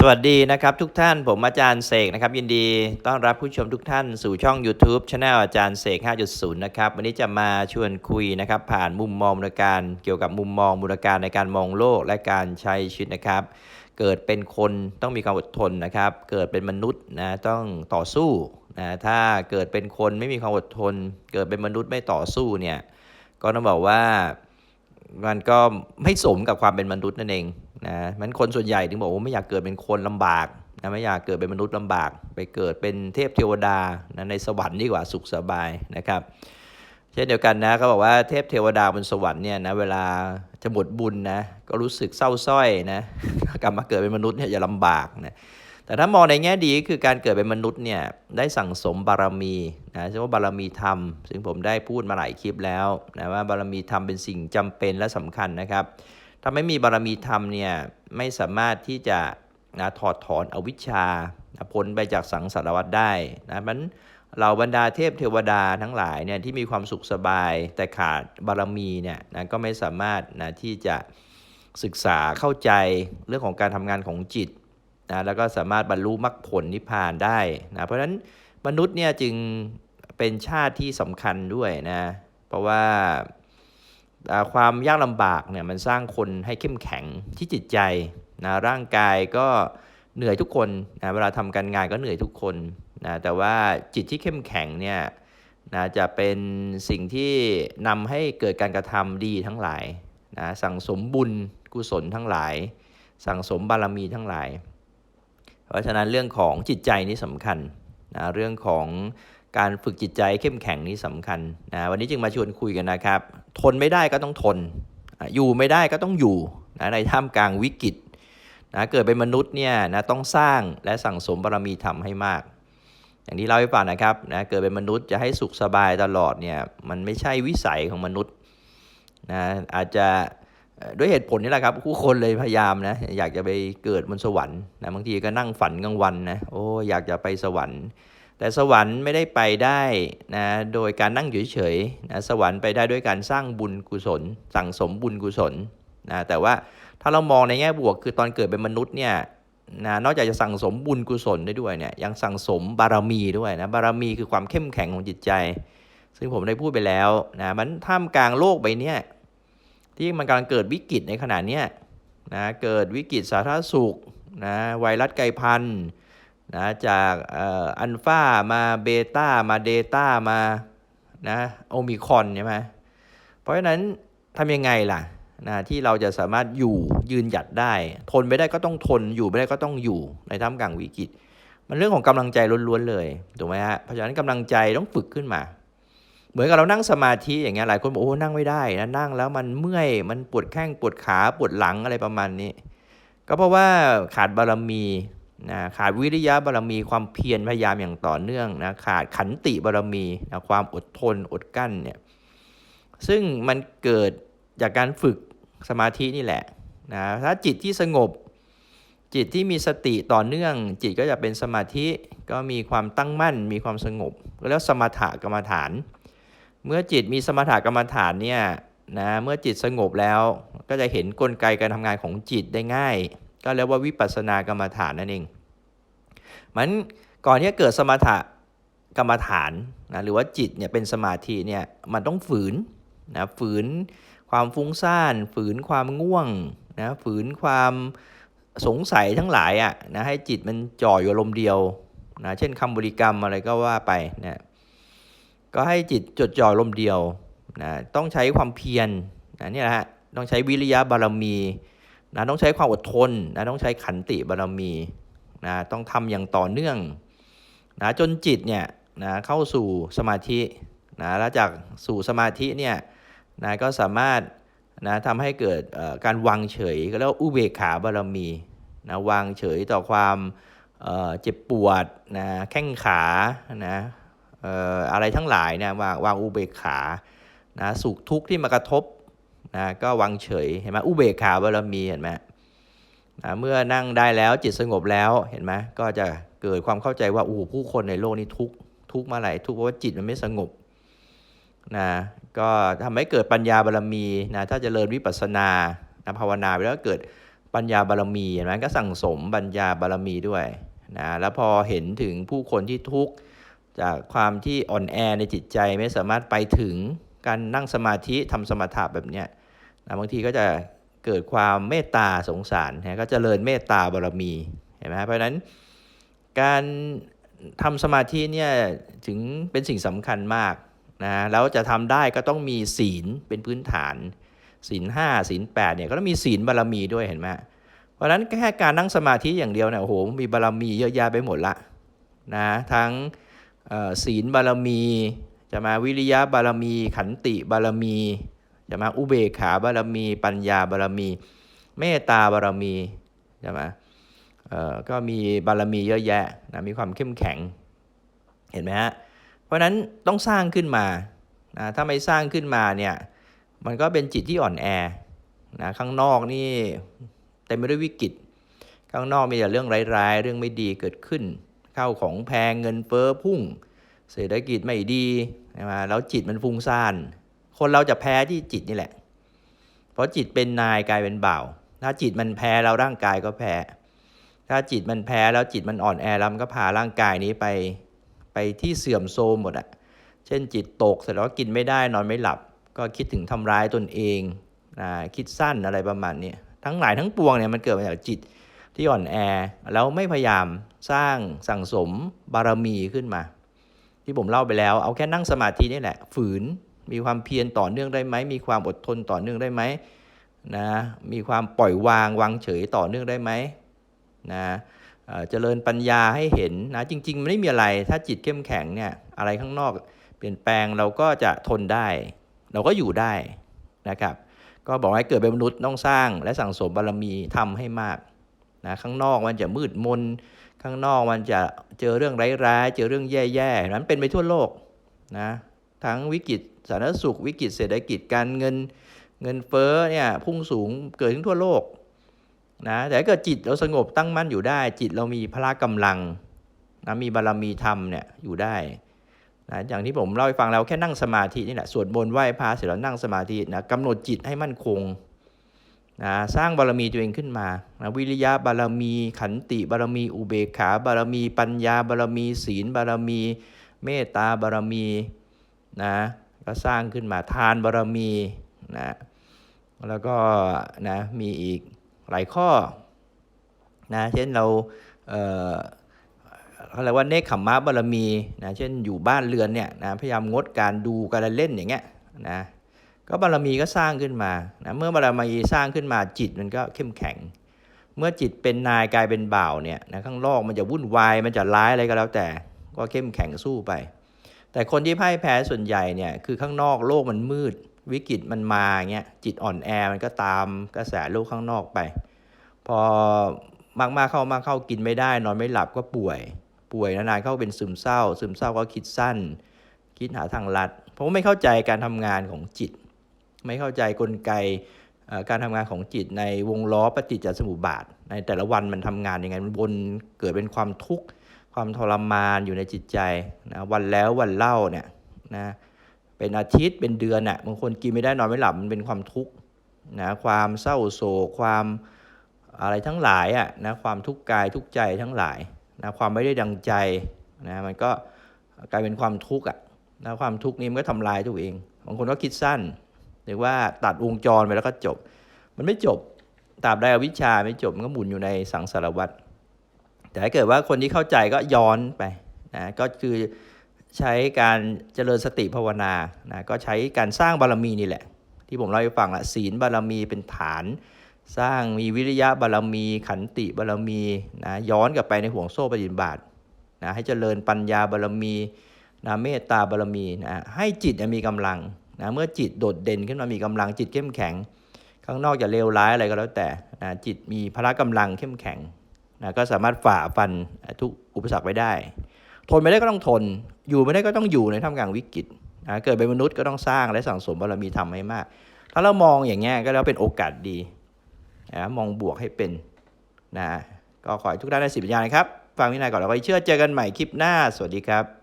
สวัสดีนะครับทุกท่านผมอาจารย์เสกนะครับยินดีต้อนรับผู้ชมทุกท่านสู่ช่อง YouTube Channel อาจารย์เสก 5.0 นะครับวันนี้จะมาชวนคุยนะครับผ่านมุมมองมูลการเกี่ยวกับมุมมองมูลการในการมองโลกและการใช้ชีวิตนะครับ เกิดเป็นคนต้องมีความอดทนนะครับ เกิดเป็นมนุษย์นะต้องต่อสู้นะถ้าเกิดเป็นคนไม่มีความอดทน เกิดเป็นมนุษย์ไม่ต่อสู้เนี่ยก็ต้องบอกว่ามันก็ไม่สมกับความเป็นมนุษย์นั่นเอง นะมันคนส่วนใหญ่ถึงบอกว่าไม่อยากเกิดเป็นคนลำบากนะไม่อยากเกิดเป็นมนุษย์ลำบาก ไปเกิดเป็นเทพเทวดานะในสวรรค์ดีกว่าสุขสบายนะครับ เช่นเดียวกันนะเขาบอกว่าเทพเทวดาบนสวรรค์เนี่ยนะเวลาจะหมดบุญนะก็รู้สึกเศร้าส้อยนะกลับมาเกิดเป็นมนุษย์เนี่ยอย่าลำบากนะแต่ถ้ามองในแง่ดีก็คือการเกิดเป็นมนุษย์เนี่ยได้สั่งสมบารมีนะชื่อว่าบารมีธรรม ซึ่งผมได้พูดมาหลายคลิปแล้วนะว่าบารมีธรรมเป็นสิ่งจำเป็นและสำคัญนะครับ ถ้าไม่มีบารมีธรรมเนี่ยไม่สามารถที่จะนะถอดถอนอวิชชาพ้นไปจากสังสารวัฏได้นะมันเราบรรดาเทพเทวดาทั้งหลายเนี่ยที่มีความสุขสบายแต่ขาดบารมีเนี่ยนะก็ไม่สามารถนะที่จะศึกษาเข้าใจเรื่องของการทำงานของจิตนะแล้วก็สามารถบรรลุมรรคผลนิพพานได้นะเพราะฉะนั้นมนุษย์เนี่ยจึงเป็นชาติที่สำคัญด้วยนะเพราะว่า ความยากลำบากเนี่ยมันสร้างคนให้เข้มแข็งที่จิตใจนะร่างกายก็เหนื่อยทุกคนนะเวลาทำการงานก็เหนื่อยทุกคนนะแต่ว่าจิตที่เข้มแข็งเนี่ยนะจะเป็นสิ่งที่นำให้เกิดการกระทำดีทั้งหลายนะสั่งสมบุญกุศลทั้งหลาย สั่งสมบารมีทั้งหลาย เพราะฉะนั้นเรื่องของจิตใจนี่สำคัญนะเรื่องของ การฝึกจิตใจเข้มแข็งนี่สำคัญนะวันนี้จึงมาชวนคุยกันนะครับ ทนไม่ได้ก็ต้องทน อยู่ไม่ได้ก็ต้องอยู่นะในท่ามกลางวิกฤตนะเกิดเป็นมนุษย์เนี่ยนะต้องสร้างและสั่งสมบารมีธรรมให้มาก อย่างที่เล่าให้ฟังนะครับนะเกิดเป็นมนุษย์จะให้สุขสบายตลอดเนี่ยมันไม่ใช่วิสัยของมนุษย์นะอาจจะด้วยเหตุผลนี่แหละครับผู้คนเลยพยายามนะอยากจะไปเกิดบนสวรรค์นะบางทีก็นั่งฝันกลางวันนะโอ้อยากจะไปสวรรค์ แต่สวรรค์ไม่ได้ไปได้นะโดยการนั่งเฉยๆนะสวรรค์ไปได้ด้วยการสร้างบุญกุศล สั่งสมบุญกุศลนะแต่ว่าถ้าเรามองในแง่บวกคือตอนเกิดเป็นมนุษย์เนี่ยนะนอกจากจะสั่งสมบุญกุศลได้ด้วยเนี่ยยังสั่งสมบารมีด้วยนะบารมีคือความเข้มแข็งของจิตใจ ซึ่งผมได้พูดไปแล้วนะมันท่ามกลางโลกใบเนี้ยที่มันกำลังเกิดวิกฤตในขณะเนี้ยนะเกิดวิกฤตสาธารณสุขนะไวรัสไกลพันธุ์ นะจากอัลฟามาเบต้ามาเดต้ามานะโอมิคอนใช่ไหมเพราะฉะนั้นทำยังไงล่ะนะที่เราจะสามารถอยู่ยืนหยัดได้ ทนไม่ได้ก็ต้องทนอยู่ไม่ได้ก็ต้องอยู่ในท่ามกลางวิกฤต มันเรื่องของกำลังใจล้วนๆเลยถูกไหมฮะเพราะฉะนั้นกำลังใจต้องฝึกขึ้นมา เหมือนกับเรานั่งสมาธิอย่างเงี้ยหลายคนบอกโอ้นั่งไม่ได้นะนั่งแล้วมันเมื่อยมันปวดแข้งปวดขาปวดหลังอะไรประมาณนี้ ก็เพราะว่าขาดบารมี นะขาดวิริยะบารมีความเพียรพยายามอย่างต่อเนื่องนะขาดขันติบารมีนะความอดทนอดกั้นเนี่ยซึ่งมันเกิดจากการฝึกสมาธินี่แหละนะถ้าจิตที่สงบ จิตที่มีสติต่อเนื่อง จิตก็จะเป็นสมาธิก็มีความตั้งมั่น มีความสงบแล้วสมถกรรมฐาน เมื่อจิตมีสมถกรรมฐานเนี่ยนะเมื่อจิตสงบแล้วก็จะเห็นกลไกการทำงานของจิตได้ง่าย ก็เรียกว่าวิปัสสนากรรมฐานนั่นเอง มันก่อนที่จะเกิดสมถกรรมฐานนะหรือว่าจิตเนี่ยเป็นสมาธิเนี่ยมันต้องฝืนนะฝืนความฟุ้งซ่าน ฝืนความง่วงนะฝืนความสงสัยทั้งหลายอะนะให้จิตมันจ่ออยู่อารมเดียวนะเช่นคำบริกรรมอะไรก็ว่าไปนะก็ให้จิตจดจ่ออารมเดียวนะต้องใช้ความเพียรนะนี่ยนะฮะต้องใช้วิริยะบารมี นะต้องใช้ความอดทนนะต้องใช้ขันติบารมีนะต้องทำอย่างต่อเนื่องนะจนจิตเนี่ยนะเข้าสู่สมาธินะแล้วจากสู่สมาธิเนี่ยนะก็สามารถนะทำให้เกิดการวางเฉยก็เรียกว่าอุเบกขาบารมีนะวางเฉยต่อความเจ็บปวดนะแข้งขานะอออะไรทั้งหลายนี่ยวางวางอุเบกขานะสุขทุกข์ที่มากระทบ นะก็วางเฉยเห็นไหมอุเบกขาบารมีเห็นไหมนะเมื่อนั่งได้แล้วจิตสงบแล้วเห็นไหมก็จะเกิดความเข้าใจว่าโอ้ผู้คนในโลกนี้ทุกทุกมาไหลทุกเพราะว่าจิตมันไม่สงบนะก็ทำให้เกิดปัญญาบารมีนะถ้าเจริญวิปัสสนานะภาวนาไปแล้วเกิดปัญญาบารมีเห็นไหมก็สั่งสมปัญญาบารมีด้วยนะแล้วพอเห็นถึงผู้คนที่ทุกข์จากความที่อ่อนแอในจิตใจไม่สามารถไปถึง การนั่งสมาธิทำสมถะแบบเนี้ยนะบางทีก็จะเกิดความเมตตาสงสารนะก็เจริญเมตตาบารมีเห็นไหมเพราะฉะนั้นการทำสมาธิเนี่ยถึงเป็นสิ่งสำคัญมากนะแล้วจะทำได้ก็ต้องมีศีลเป็นพื้นฐาน ศีลห้าศีลแปดเนี่ยก็ต้องมีศีลบารมีด้วยเห็นไหมเพราะฉะนั้นแค่การนั่งสมาธิอย่างเดียวเนี่ยโอ้โหมีบารมีเยอะแยะไปหมดละนะทั้งศีลบารมี จะมาวิริยะบารมี ขันติบารมี จะมาอุเบกขาบารมี ปัญญาบารมี เมตตาบารมีใช่ไหมเอ่อก็มีบารมีเยอะแยะนะมีความเข้มแข็งเห็นไหมฮะเพราะนั้นต้องสร้างขึ้นมานะถ้าไม่สร้างขึ้นมาเนี่ยมันก็เป็นจิตที่อ่อนแอนะข้างนอกนี่เต็มไปด้วยวิกฤตข้างนอกมีแต่เรื่องร้ายๆ เรื่องไม่ดีเกิดขึ้น เข้าของแพงเงินเฟ้อพุ่ง เศรษฐกิจไม่ดีใช่ไหมแล้วจิตมันฟุ้งซ่าน คนเราจะแพ้ที่จิตนี่แหละ เพราะจิตเป็นนายกลายเป็นบ่าว ถ้าจิตมันแพ้แล้วร่างกายก็แพ้ ถ้าจิตมันแพ้แล้วจิตมันอ่อนแอแล้วมันก็พาร่างกายนี้ไปไปที่เสื่อมโทรมหมดอะเช่นจิตตกเสร็จแล้วกินไม่ได้นอนไม่หลับ ก็คิดถึงทำร้ายตนเองนะคิดสั้นอะไรประมาณนี้ทั้งหลายทั้งปวงเนี่ยมันเกิดมาจากจิตที่อ่อนแอ แล้วไม่พยายามสร้างสั่งสมบารมีขึ้นมา ที่ผมเล่าไปแล้ว เอาแค่นั่งสมาธินี่แหละ ฝืน มีความเพียรต่อเนื่องได้ไหม มีความอดทนต่อเนื่องได้ไหมนะ มีความปล่อยวางวางเฉยต่อเนื่องได้ไหมนะเอ่อเจริญปัญญาให้เห็นนะ จริง ๆ มันไม่มีอะไร ถ้าจิตเข้มแข็งเนี่ย อะไรข้างนอก เปลี่ยนแปลงเราก็จะทนได้ เราก็อยู่ได้นะครับ ก็บอกให้เกิดเป็นมนุษย์ต้องสร้าง และสั่งสมบารมีทำให้มากนะข้างนอกมันจะมืดมน ข้างนอกมันจะเจอเรื่องร้ายๆ เจอเรื่องแย่ๆ นั้นเป็นไปทั่วโลกนะ ทั้งวิกฤตสาธารณสุข วิกฤตเศรษฐกิจการเงินเงินเฟ้อเนี่ยพุ่งสูงเกิดขึ้นทั่วโลกนะแต่ถ้าเกิดจิตเราสงบตั้งมั่นอยู่ได้ จิตเรามีพละกำลังนะมีบารมีธรรมเนี่ยอยู่ได้นะอย่างที่ผมเล่าให้ฟังแล้วแค่นั่งสมาธินี่แหละสวดมนต์ไหว้พระเสร็จแล้วนั่งสมาธินะกำหนดจิตให้มั่นคง นะสร้างบารมีตัวเองขึ้นมานะวิริยะบารมี ขันติบารมี อุเบกขาบารมี ปัญญาบารมี ศีลบารมี เมตตาบารมีนะก็สร้างขึ้นมาทานบารมีนะแล้วก็นะมีอีกหลายข้อนะเช่นเราเอ่อเขาเรียกว่าเนคขมมะบารมีนะเช่นอยู่บ้านเรือนเนี่ยนะพยายามงดการดูการเล่นอย่างเงี้ยนะ ก็บารมีก็สร้างขึ้นมานะเมื่อบารมีสร้างขึ้นมาจิตมันก็เข้มแข็ง เมื่อจิตเป็นนายกลายเป็นบ่าวเนี่ยนะข้างนอกมันจะวุ่นวายมันจะร้ายอะไรก็แล้วแต่ ก็เข้มแข็งสู้ไป แต่คนที่พ่ายแพ้ส่วนใหญ่เนี่ยคือข้างนอกโลกมันมืด วิกฤตมันมาเงี้ยจิตอ่อนแอมันก็ตามกระแสโลกข้างนอกไป พอมากๆเข้ามากเข้ากินไม่ได้ นอนไม่หลับก็ป่วย ป่วยนานๆเข้าเป็นซึมเศร้า ซึมเศร้าก็คิดสั้น คิดหาทางลัด เพราะว่าไม่เข้าใจการทำงานของจิต ไม่เข้าใจกลไกการทำงานของจิตในวงล้อปฏิจจสมุปบาท ในแต่ละวันมันทำงานยังไงมันวนเกิดเป็นความทุกข์ความทรมานอยู่ในจิตใจนะวันแล้ววันเล่าเนี่ยนะเป็นอาทิตย์เป็นเดือนน่ะบางคนกินไม่ได้นอนไม่หลับมันเป็นความทุกข์นะความเศร้าโศกความอะไรทั้งหลายอะนะความทุกข์กายทุกข์ใจทั้งหลายนะความไม่ได้ดังใจนะมันก็กลายเป็นความทุกข์อะนะความทุกข์นี้มันก็ทำลายตัวเองบางคนก็คิดสั้น หรือว่าตัดวงจรไปแล้วก็จบ มันไม่จบตราบใดอวิชชาไม่จบมันก็หมุนอยู่ในสังสารวัฏแต่ถ้าเกิดว่าคนที่เข้าใจก็ย้อนไปนะก็คือใช้การเจริญสติภาวนานะก็ใช้การสร้างบารมีนี่แหละ ที่ผมเล่าให้ฟังละศีลบารมีเป็นฐาน สร้างมีวิริยะบารมี ขันติบารมีนะย้อนกลับไปในห่วงโซ่ปฏิบัตินะให้เจริญปัญญาบารมีนะเมตตาบารมีนะให้จิตมีกำลัง นะเมื่อจิตโดดเด่นขึ้นมามีกำลังจิตเข้มแข็ง ข้างนอกจะเลวร้ายอะไรก็แล้วแต่นะจิตมีพละกำลังเข้มแข็งนะก็สามารถฝ่าฟันทุกอุปสรรคไปได้ ทนไม่ได้ก็ต้องทน อยู่ไม่ได้ก็ต้องอยู่ในท่ามกลางวิกฤตนะเกิดเป็นมนุษย์ก็ต้องสร้างและสั่งสมบารมีทำให้มาก ถ้าเรามองอย่างเงี้ยก็แล้วเป็นโอกาสดีนะมองบวกให้เป็นนะก็ขอให้ทุกท่านได้สิบปัญญานะครับ ฟังวินัยก่อนแล้วก็เชื่อเจอกันใหม่คลิปหน้า สวัสดีครับ